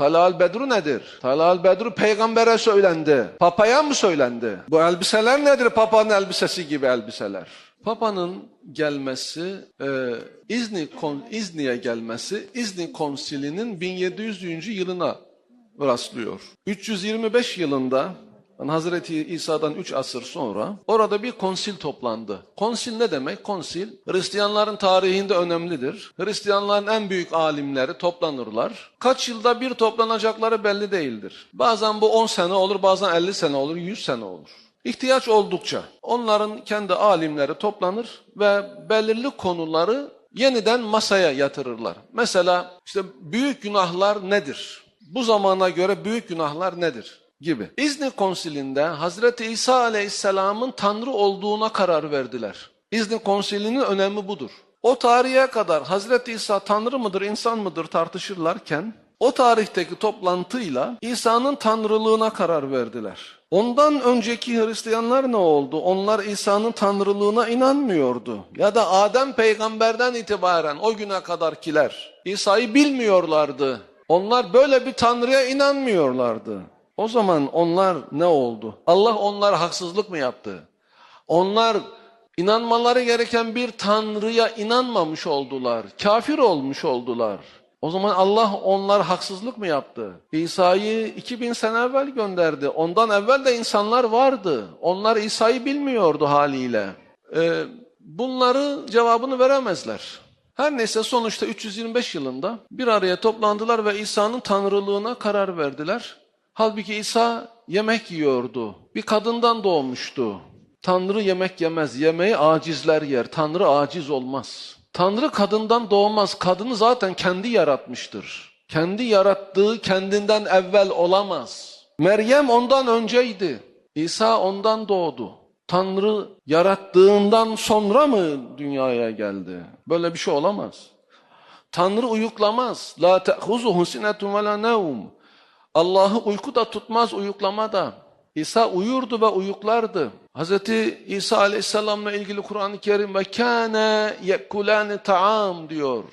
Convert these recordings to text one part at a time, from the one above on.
Talal Bedru nedir? Talal Bedru peygambere söylendi. Papaya mı söylendi? Bu elbiseler nedir? Papanın elbisesi gibi elbiseler. Papanın gelmesi, e, İzni, İzni'ye gelmesi, İzni konsilinin 1700. yılına rastlıyor. 325 yılında yani Hazreti İsa'dan 3 asır sonra orada bir konsil toplandı. Konsil ne demek? Konsil Hristiyanların tarihinde önemlidir. Hristiyanların en büyük alimleri toplanırlar. Kaç yılda bir toplanacakları belli değildir. Bazen bu 10 sene olur, bazen 50 sene olur, 100 sene olur. İhtiyaç oldukça onların kendi alimleri toplanır ve belirli konuları yeniden masaya yatırırlar. Mesela işte büyük günahlar nedir? Bu zamana göre büyük günahlar nedir? Gibi. İzni konsilinde Hazreti İsa Aleyhisselam'ın Tanrı olduğuna karar verdiler. İzni konsilinin önemi budur. O tarihe kadar Hazreti İsa Tanrı mıdır, insan mıdır tartışırlarken o tarihteki toplantıyla İsa'nın tanrılığına karar verdiler. Ondan önceki Hristiyanlar ne oldu? Onlar İsa'nın tanrılığına inanmıyordu. Ya da Adem peygamberden itibaren o güne kadarkiler İsa'yı bilmiyorlardı. Onlar böyle bir tanrıya inanmıyorlardı. O zaman onlar ne oldu? Allah onlara haksızlık mı yaptı? Onlar inanmaları gereken bir tanrıya inanmamış oldular. Kafir olmuş oldular. O zaman Allah onlar haksızlık mı yaptı? İsa'yı 2000 sene evvel gönderdi. Ondan evvel de insanlar vardı. Onlar İsa'yı bilmiyordu haliyle. Ee, bunları cevabını veremezler. Her neyse sonuçta 325 yılında bir araya toplandılar ve İsa'nın tanrılığına karar verdiler. Halbuki İsa yemek yiyordu. Bir kadından doğmuştu. Tanrı yemek yemez. Yemeği acizler yer. Tanrı aciz olmaz. Tanrı kadından doğmaz. Kadını zaten kendi yaratmıştır. Kendi yarattığı kendinden evvel olamaz. Meryem ondan önceydi. İsa ondan doğdu. Tanrı yarattığından sonra mı dünyaya geldi? Böyle bir şey olamaz. Tanrı uyuklamaz. La te'huzuhu sinetun ve la nevm. Allah'ı uyku da tutmaz, uyuklama da. İsa uyurdu ve uyuklardı. Hz. İsa Aleyhisselam'la ilgili Kur'an-ı Kerim ve kâne yekulâni ta'am diyor.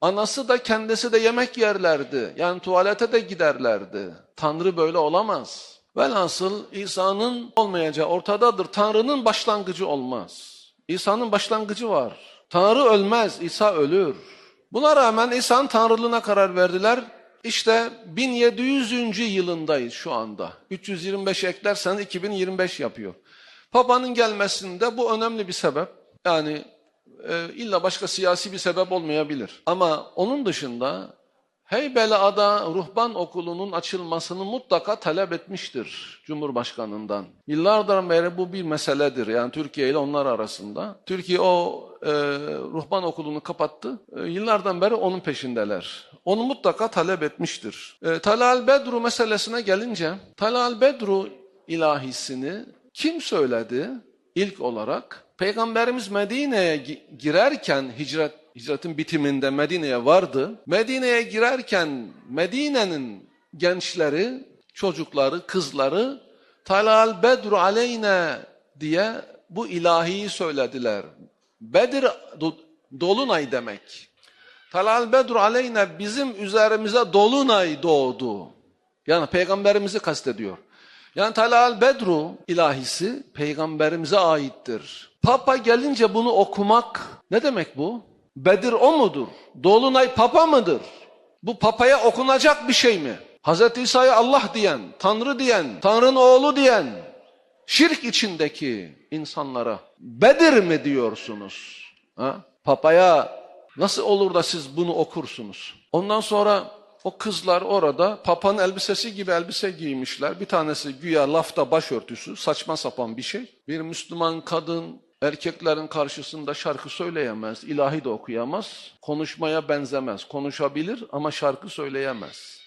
Anası da kendisi de yemek yerlerdi. Yani tuvalete de giderlerdi. Tanrı böyle olamaz. Velhasıl İsa'nın olmayacağı ortadadır. Tanrı'nın başlangıcı olmaz. İsa'nın başlangıcı var. Tanrı ölmez, İsa ölür. Buna rağmen İsa'nın tanrılığına karar verdiler. İşte 1700. yılındayız şu anda. 325 eklerseniz 2025 yapıyor. Papa'nın gelmesinde bu önemli bir sebep. Yani e, illa başka siyasi bir sebep olmayabilir. Ama onun dışında Heybeliada Ruhban Okulu'nun açılmasını mutlaka talep etmiştir Cumhurbaşkanı'ndan. Yıllardır beri bu bir meseledir yani Türkiye ile onlar arasında. Türkiye o e, Ruhban Okulu'nu kapattı. E, yıllardan beri onun peşindeler. Onu mutlaka talep etmiştir. E, Talal Bedru meselesine gelince Talal Bedru ilahisini kim söyledi ilk olarak? Peygamberimiz Medine'ye girerken hicret hicretin bitiminde Medine'ye vardı. Medine'ye girerken Medine'nin gençleri, çocukları, kızları Talal Bedru aleyne diye bu ilahiyi söylediler. Bedir dolunay demek. Talal Bedru aleyne bizim üzerimize dolunay doğdu. Yani peygamberimizi kastediyor. Yani Talal Bedru ilahisi peygamberimize aittir. Papa gelince bunu okumak ne demek bu? Bedir o mudur? Dolunay papa mıdır? Bu papaya okunacak bir şey mi? Hz. İsa'ya Allah diyen, Tanrı diyen, Tanrı'nın oğlu diyen, şirk içindeki insanlara Bedir mi diyorsunuz? Ha? Papaya nasıl olur da siz bunu okursunuz? Ondan sonra o kızlar orada papanın elbisesi gibi elbise giymişler. Bir tanesi güya lafta başörtüsü, saçma sapan bir şey. Bir Müslüman kadın Erkeklerin karşısında şarkı söyleyemez, ilahi de okuyamaz, konuşmaya benzemez. Konuşabilir ama şarkı söyleyemez.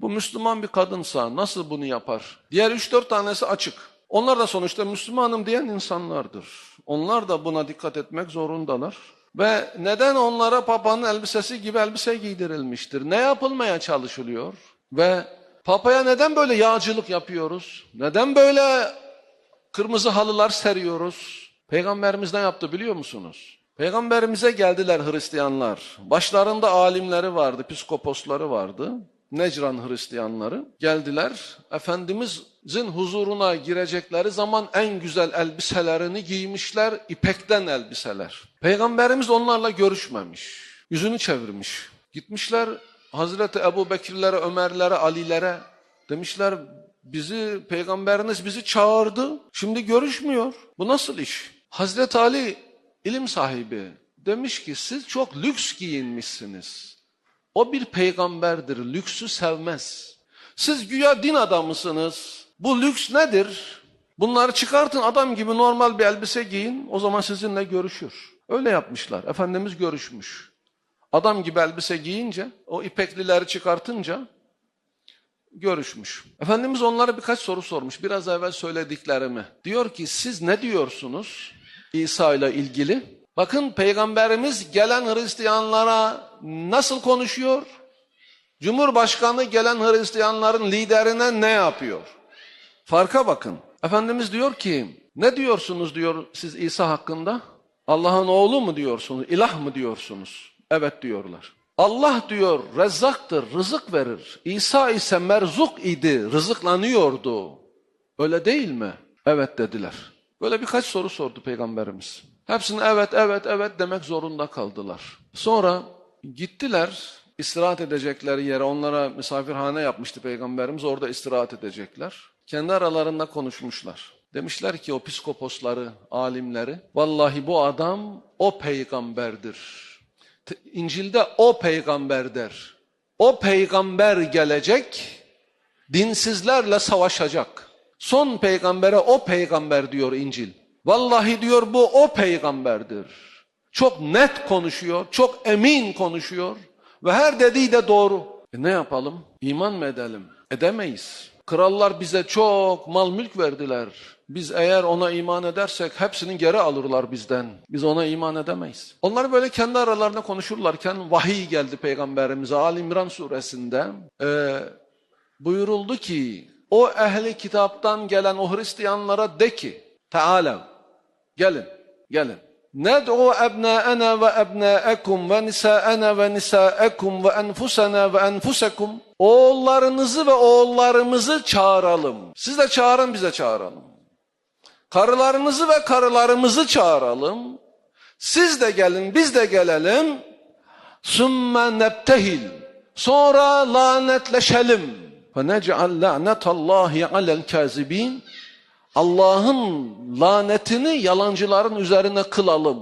Bu Müslüman bir kadınsa nasıl bunu yapar? Diğer üç dört tanesi açık. Onlar da sonuçta Müslümanım diyen insanlardır. Onlar da buna dikkat etmek zorundalar. Ve neden onlara papanın elbisesi gibi elbise giydirilmiştir? Ne yapılmaya çalışılıyor? Ve papaya neden böyle yağcılık yapıyoruz? Neden böyle kırmızı halılar seriyoruz? Peygamberimiz ne yaptı biliyor musunuz? Peygamberimize geldiler Hristiyanlar. Başlarında alimleri vardı, psikoposları vardı. Necran Hristiyanları geldiler. Efendimizin huzuruna girecekleri zaman en güzel elbiselerini giymişler, ipekten elbiseler. Peygamberimiz onlarla görüşmemiş, yüzünü çevirmiş. Gitmişler Hazreti Ebu Bekirlere, Ömerlere, Alilere demişler bizi peygamberiniz bizi çağırdı. Şimdi görüşmüyor. Bu nasıl iş? Hazreti Ali ilim sahibi demiş ki siz çok lüks giyinmişsiniz. O bir peygamberdir. Lüksü sevmez. Siz güya din adamısınız. Bu lüks nedir? Bunları çıkartın adam gibi normal bir elbise giyin. O zaman sizinle görüşür. Öyle yapmışlar. Efendimiz görüşmüş. Adam gibi elbise giyince, o ipeklileri çıkartınca görüşmüş. Efendimiz onlara birkaç soru sormuş. Biraz evvel söylediklerimi. Diyor ki siz ne diyorsunuz İsa ile ilgili? Bakın peygamberimiz gelen Hristiyanlara nasıl konuşuyor? Cumhurbaşkanı gelen Hristiyanların liderine ne yapıyor? Farka bakın. Efendimiz diyor ki ne diyorsunuz diyor siz İsa hakkında? Allah'ın oğlu mu diyorsunuz? İlah mı diyorsunuz? Evet diyorlar. Allah diyor rezzaktır, rızık verir. İsa ise merzuk idi, rızıklanıyordu. Öyle değil mi? Evet dediler. Böyle birkaç soru sordu peygamberimiz. Hepsine evet, evet, evet demek zorunda kaldılar. Sonra gittiler istirahat edecekleri yere, onlara misafirhane yapmıştı peygamberimiz, orada istirahat edecekler. Kendi aralarında konuşmuşlar. Demişler ki o psikoposları, alimleri, vallahi bu adam o peygamberdir. İncil'de o peygamber der. O peygamber gelecek, dinsizlerle savaşacak. Son peygambere o peygamber diyor İncil. Vallahi diyor bu o peygamberdir. Çok net konuşuyor, çok emin konuşuyor ve her dediği de doğru. E ne yapalım? İman mı edelim? Edemeyiz. Krallar bize çok mal mülk verdiler. Biz eğer ona iman edersek hepsini geri alırlar bizden. Biz ona iman edemeyiz. Onlar böyle kendi aralarında konuşurlarken vahiy geldi peygamberimize Ali İmran suresinde. Ee, buyuruldu ki o ehli kitaptan gelen o Hristiyanlara de ki Teala gelin gelin. Ned'u ebnâena ve ebnâekum ve nisâena ve nisâekum ve enfusena ve enfusekum. Oğullarınızı ve oğullarımızı çağıralım. Siz de çağırın biz de çağıralım. Karılarınızı ve karılarımızı çağıralım. Siz de gelin biz de gelelim. Sümme nebtehil. Sonra lanetleşelim. Ve nec'al la'netallahi alel kazibin. Allah'ın lanetini yalancıların üzerine kılalım.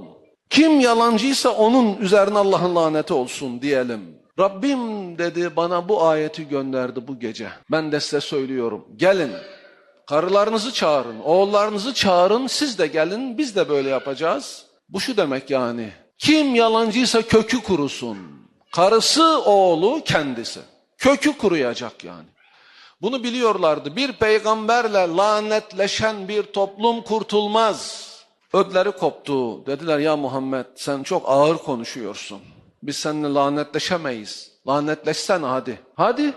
Kim yalancıysa onun üzerine Allah'ın laneti olsun diyelim. Rabbim dedi bana bu ayeti gönderdi bu gece. Ben de size söylüyorum. Gelin karılarınızı çağırın, oğullarınızı çağırın, siz de gelin biz de böyle yapacağız. Bu şu demek yani. Kim yalancıysa kökü kurusun. Karısı, oğlu, kendisi. Kökü kuruyacak yani. Bunu biliyorlardı. Bir peygamberle lanetleşen bir toplum kurtulmaz. Ödleri koptu. Dediler ya Muhammed sen çok ağır konuşuyorsun. Biz seninle lanetleşemeyiz. Lanetleşsene hadi. Hadi.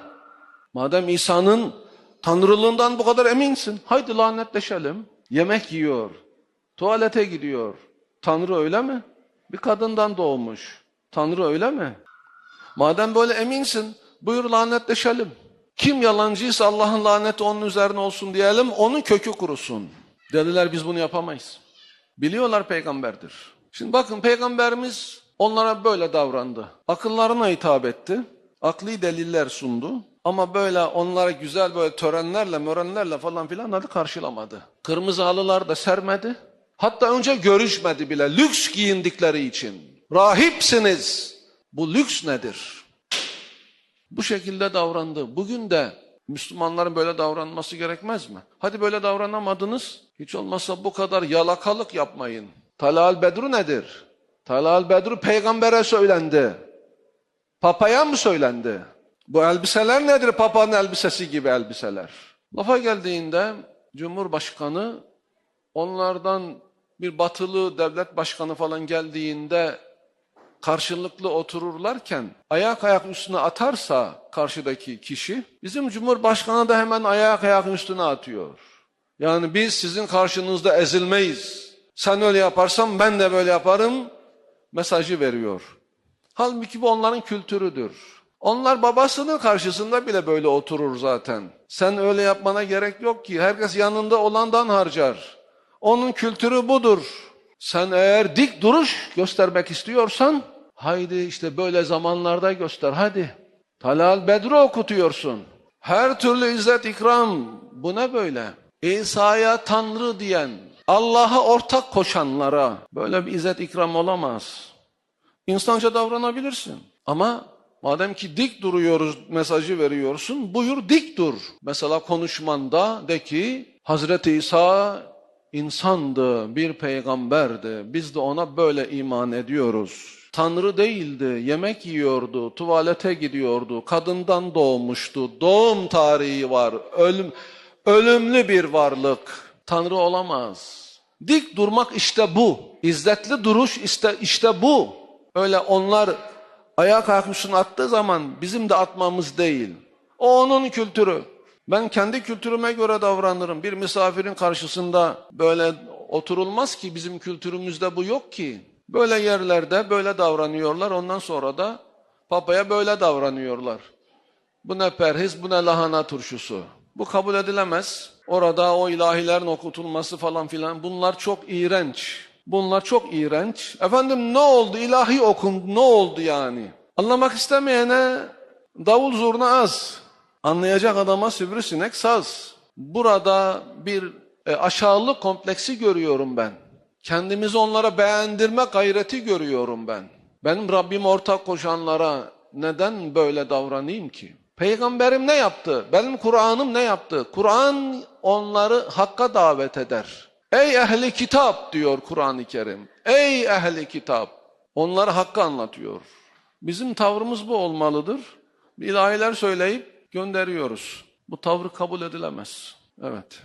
Madem İsa'nın tanrılığından bu kadar eminsin. Haydi lanetleşelim. Yemek yiyor. Tuvalete gidiyor. Tanrı öyle mi? Bir kadından doğmuş. Tanrı öyle mi? Madem böyle eminsin buyur lanetleşelim. Kim yalancıysa Allah'ın laneti onun üzerine olsun diyelim, onun kökü kurusun. Dediler biz bunu yapamayız. Biliyorlar peygamberdir. Şimdi bakın peygamberimiz onlara böyle davrandı. Akıllarına hitap etti. Akli deliller sundu. Ama böyle onlara güzel böyle törenlerle, mörenlerle falan filan hadi karşılamadı. Kırmızı halılar da sermedi. Hatta önce görüşmedi bile lüks giyindikleri için. Rahipsiniz. Bu lüks nedir? Bu şekilde davrandı. Bugün de Müslümanların böyle davranması gerekmez mi? Hadi böyle davranamadınız. Hiç olmazsa bu kadar yalakalık yapmayın. Talal Bedru nedir? Talal Bedru peygambere söylendi. Papaya mı söylendi? Bu elbiseler nedir? Papanın elbisesi gibi elbiseler. Lafa geldiğinde Cumhurbaşkanı onlardan bir batılı devlet başkanı falan geldiğinde karşılıklı otururlarken ayak ayak üstüne atarsa karşıdaki kişi bizim Cumhurbaşkanı da hemen ayak ayak üstüne atıyor. Yani biz sizin karşınızda ezilmeyiz. Sen öyle yaparsan ben de böyle yaparım mesajı veriyor. Halbuki bu onların kültürüdür. Onlar babasının karşısında bile böyle oturur zaten. Sen öyle yapmana gerek yok ki. Herkes yanında olandan harcar. Onun kültürü budur. Sen eğer dik duruş göstermek istiyorsan haydi işte böyle zamanlarda göster hadi. Talal Bedri okutuyorsun. Her türlü izzet ikram bu ne böyle? İsa'ya Tanrı diyen, Allah'a ortak koşanlara böyle bir izzet ikram olamaz. İnsanca davranabilirsin. Ama madem ki dik duruyoruz mesajı veriyorsun buyur dik dur. Mesela konuşmanda de ki Hazreti İsa insandı, bir peygamberdi. Biz de ona böyle iman ediyoruz. Tanrı değildi, yemek yiyordu, tuvalete gidiyordu, kadından doğmuştu, doğum tarihi var, ölüm, ölümlü bir varlık. Tanrı olamaz. Dik durmak işte bu. İzzetli duruş işte, işte bu. Öyle onlar ayağa kalkmışsın attığı zaman bizim de atmamız değil. O onun kültürü. Ben kendi kültürüme göre davranırım. Bir misafirin karşısında böyle oturulmaz ki bizim kültürümüzde bu yok ki. Böyle yerlerde böyle davranıyorlar. Ondan sonra da papaya böyle davranıyorlar. Bu ne perhiz, bu ne lahana turşusu. Bu kabul edilemez. Orada o ilahilerin okutulması falan filan bunlar çok iğrenç. Bunlar çok iğrenç. Efendim ne oldu? İlahi okun ne oldu yani? Anlamak istemeyene davul zurna az. Anlayacak adama sivrisinek saz. Burada bir e, aşağılık kompleksi görüyorum ben. Kendimizi onlara beğendirme gayreti görüyorum ben. Benim Rabbim ortak koşanlara neden böyle davranayım ki? Peygamberim ne yaptı? Benim Kur'an'ım ne yaptı? Kur'an onları hakka davet eder. Ey ehli kitap diyor Kur'an-ı Kerim. Ey ehli kitap. Onlara hakkı anlatıyor. Bizim tavrımız bu olmalıdır. İlahiler söyleyip gönderiyoruz. Bu tavrı kabul edilemez. Evet.